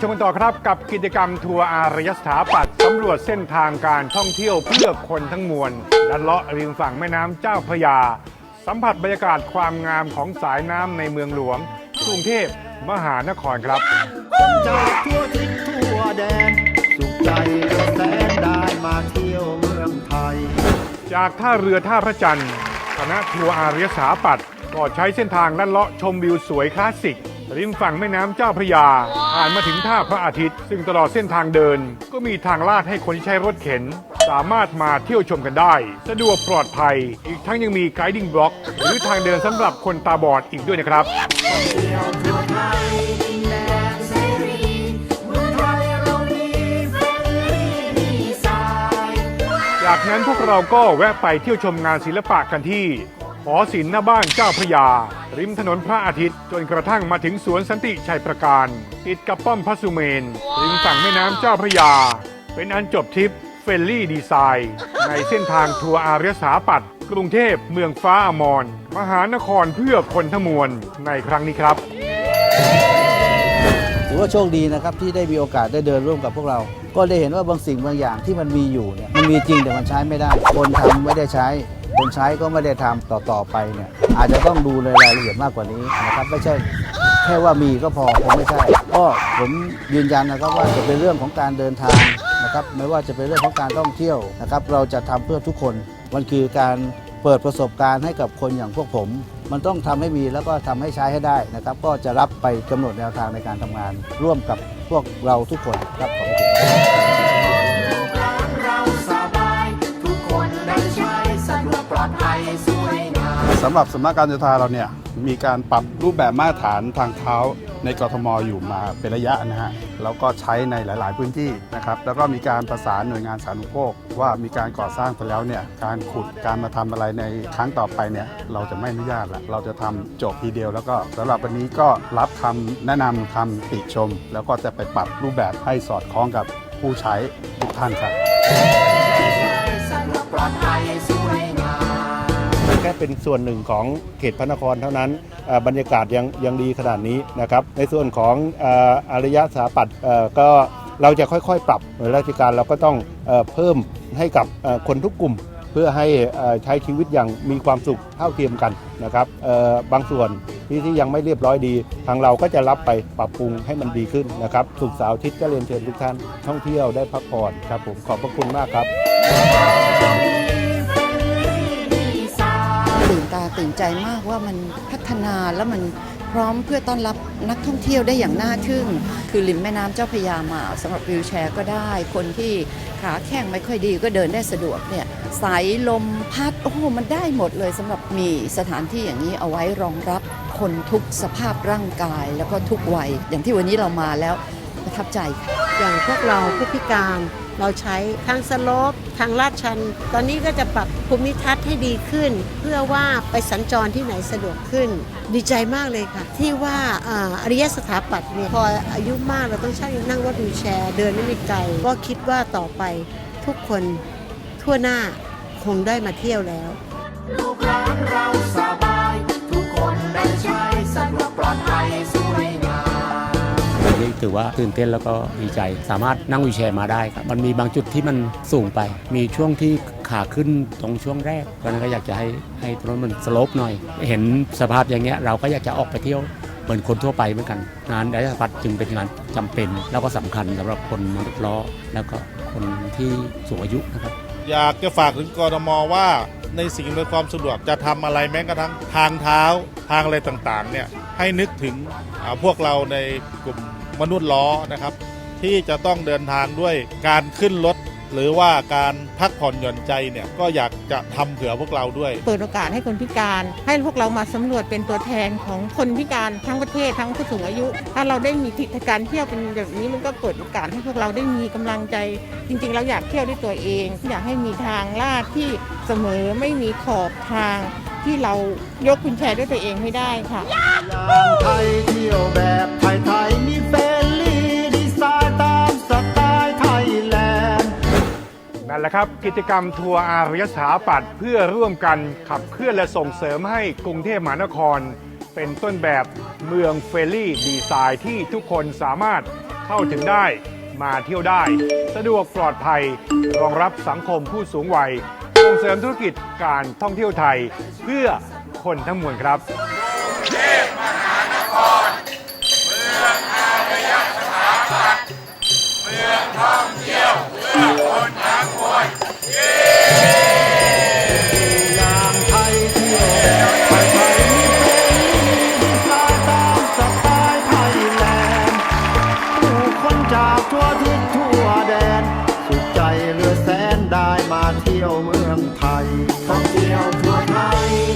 ชมกันต่อครับกับกิจกรรมทัวร์อารยสถาปัตย์สำรวจเส้นทางการท่องเที่ยวเพื่อคนทั้งมวลลัดเลาะริมฝั่งแม่น้ำเจ้าพระยา สัมผัสบรรยากาศความงามของสายน้ำในเมืองหลวงกรุงเทพมหานครครับ จากทั่วทิศทั่วแดน สุขใจเราแสนได้มาเที่ยวเมืองไทย จากท่าเรือท่าพระจันทร์คณะทัวร์อารยสถาปัตย์ก็ใช้เส้นทางลัดเลาะชมวิวสวยคลาสสิก ริมฝั่งแม่น้ำเจ้าพระยาผ่านมาถึงท่าพระอาทิตย์ ซึ่งตลอดเส้นทางเดิน ก็มีทางลาดให้คนที่ใช้รถเข็น สามารถมาเที่ยวชมกันได้ สะดวกปลอดภัย อีกทั้งยังมีไกด์ดิ้งบล็อก หรือทางเดินสำหรับคนตาบอดอีกด้วยนะครับจากนั้นพวกเราก็แวะไปเที่ยวชมงานศิลปะกันที่หอศิลป์หน้าบ้านเจ้าพระยา ริมถนนพระอาทิตย์จนกระทั่งมาถึงสวนสันติชัยประการ ติดกับป้อมพระสุเมน ริมฝั่งแม่น้ำเจ้าพระยา เป็นอันจบทริปเฟลลี่ดีไซน์ ในเส้นทางทัวร์อารยสถาปัตย์กรุงเทพเมืองฟ้าอมรมหานครเพื่อคนทั้งมวลในครั้งนี้ครับถือว่าโชคดีนะครับที่ได้มีโอกาสได้เดินร่วมกับพวกเรา ก็ได้เห็นว่าบางสิ่งบางอย่างที่มันมีอยู่เนี่ยมันมีจริงแต่มันใช้ไม่ได้ คนทำไม่ได้ใช้ คนใช้ก็ไม่ได้ทำต่อต่อไปเนี่ยอาจจะต้องดูในรายละเอียดมากกว่านี้นะครับไม่ใช่แค่ว่ามีก็พอคงไม่ใช่ก็ผมยืนยันนะครับว่าจะเป็นเรื่องของการเดินทางนะครับไม่ว่าจะเป็นเรื่องของการท่องเที่ยวนะครับเราจะทำเพื่อทุกคนมันคือการเปิดประสบการณ์ให้กับคนอย่างพวกผม มันต้องทำให้มีแล้วก็ทำให้ใช้ให้ได้นะครับ ก็จะรับไปกำหนดแนวทางในการทำงาน ร่วมกับพวกเราทุกคนครับขอบคุณ สำหรับสำนักการโยธาเราเนี่ยมีการปรับรูปแบบมาตรฐานทางเท้าในกรทมอยู่มาเป็นระยะนะฮะแล้วก็ใช้ในหลาย ๆ พื้นที่นะครับแล้วก็มีการประสานหน่วยงานสาธารณูปโภคว่ามีการก่อสร้างไปแล้วเนี่ยการขุดการมาทำอะไรในครั้งต่อไปเนี่ยเราจะไม่อนุญาตละเราจะทำจบทีเดียว แล้วก็สำหรับวันนี้ก็รับคำแนะนำคำติชม แล้วก็จะไปปรับรูปแบบให้สอดคล้องกับผู้ใช้ทุกท่านครับ แค่เป็นส่วนหนึ่งของเขตพระนครเท่านั้นบรรยากาศยังยังดีขนาดนี้นะครับในส่วนของออารยสถาปัตย์ก็เราจะค่อยๆ ปรับหน่วยราชการเราก็ต้องเอเพิ่มให้กับคนทุกกลุ่ม เพื่อให้ใช้ชีวิตอย่างมีความสุขเท่าเทียมกันนะครับบางส่วนที่ที่ยังไม่เรียบร้อยดี ทางเราก็จะรับไปปรับปรุงให้มันดีขึ้นนะครับสุขสาร์อาทิตย์ก็เรียนเชิญทุกท่านท่องเที่ยวได้พักผ่อนครับผมขอบพระคุณมากครับ ตื่นตาตื่นใจมากว่ามันพัฒนาแล้วมันพร้อมเพื่อต้อนรับนักท่องเที่ยวได้อย่างน่าทึ่ง คือริมแม่น้ำเจ้าพยามาสำหรับวิวแชร์ก็ได้ คนที่ขาแข้งไม่ค่อยดีก็เดินได้สะดวกเนี่ยสายลมพัดโอ้โหมันได้หมดเลยสำหรับมีสถานที่อย่างนี้เอาไว้รองรับคนทุกสภาพร่างกายแล้วก็ทุกวัย อย่างที่วันนี้เรามาแล้วประทับใจ อย่างพวกเราผู้พิการ เราใช้ทางสโลปทางลาดชัน ตอนนี้ก็จะปรับภูมิทัศน์ให้ดีขึ้น เพื่อว่าไปสัญจรที่ไหนสะดวกขึ้น ดีใจมากเลยค่ะ ที่ว่าออริยสถาปัตย์เนี่ยพออายุมากเราต้องใช้นั่งรถวีแชร์เดินไม่ไกลก็คิดว่าต่อไปทุกคนทั่วหน้าคงได้มาเที่ยวแล้ว ลูกหลานเราสบาย ทุกคนได้ใช้สะดวกปลอดภัยสวยงาม วันนี้ถือว่าตื่นเต้นแล้วก็ดีใจ สามารถนั่งวีแชร์มาได้ครับมันมีบางจุดที่มันสูงไป มีช่วงที่ขาขึ้นตรงช่วงแรกเพราะนั้นก็อยากจะให้ให้ถนนมันสโลปหน่อย เห็นสภาพอย่างเงี้ยเราก็อยากจะออกไปเที่ยวเหมือนคนทั่วไปเหมือนกัน งานไดสปัตจึงเป็นงานจำเป็น แล้วก็สำคัญสำหรับคนมนุษย์ล้อแล้วก็คนที่สูงอายุนะครับ อยากจะฝากถึงกรทมว่าในสิ่งอำนวยความสะดวกจะทำอะไรแม้กระทั่งทางเท้าทางอะไรต่างๆเนี่ยให้นึกถึงพวกเราในกลุ่ม มนุษย์ล้อนะครับ ที่จะต้องเดินทางด้วยการขึ้นรถ หรือว่าการพักผ่อนหย่อนใจเนี่ยก็อยากจะทำเผื่อพวกเราด้วย เปิดโอกาสให้คนพิการ ให้พวกเรามาสำรวจเป็นตัวแทนของคนพิการทั้งประเทศทั้งผู้สูงอายุ ถ้าเราได้มีกิจการเที่ยวเป็นแบบนี้มันก็เปิดโอกาสให้พวกเราได้มีกำลังใจ จริงๆ เราอยากเที่ยวด้วยตัวเอง อยากให้มีทางลาดที่เสมอไม่มีขอบทางที่เรายกกุญแจด้วยตัวเองให้ได้ค่ะอย่างไทยเที่ยวแบบไทย ละครับ กิจกรรมทัวร์อารยสถาปัตย์เพื่อร่วมกันขับเคลื่อนและส่งเสริมให้กรุงเทพมหานคร เป็นต้นแบบเมืองเฟรนลี่ดีไซน์ที่ทุกคนสามารถเข้าถึงได้มาเที่ยวได้ สะดวกปลอดภัยรองรับสังคมผู้สูงวัย ส่งเสริมธุรกิจการท่องเที่ยวไทย เพื่อคนทั้งมวลครับ มาเที่ยวเมืองไทยท่องเที่ยวทั่วไทย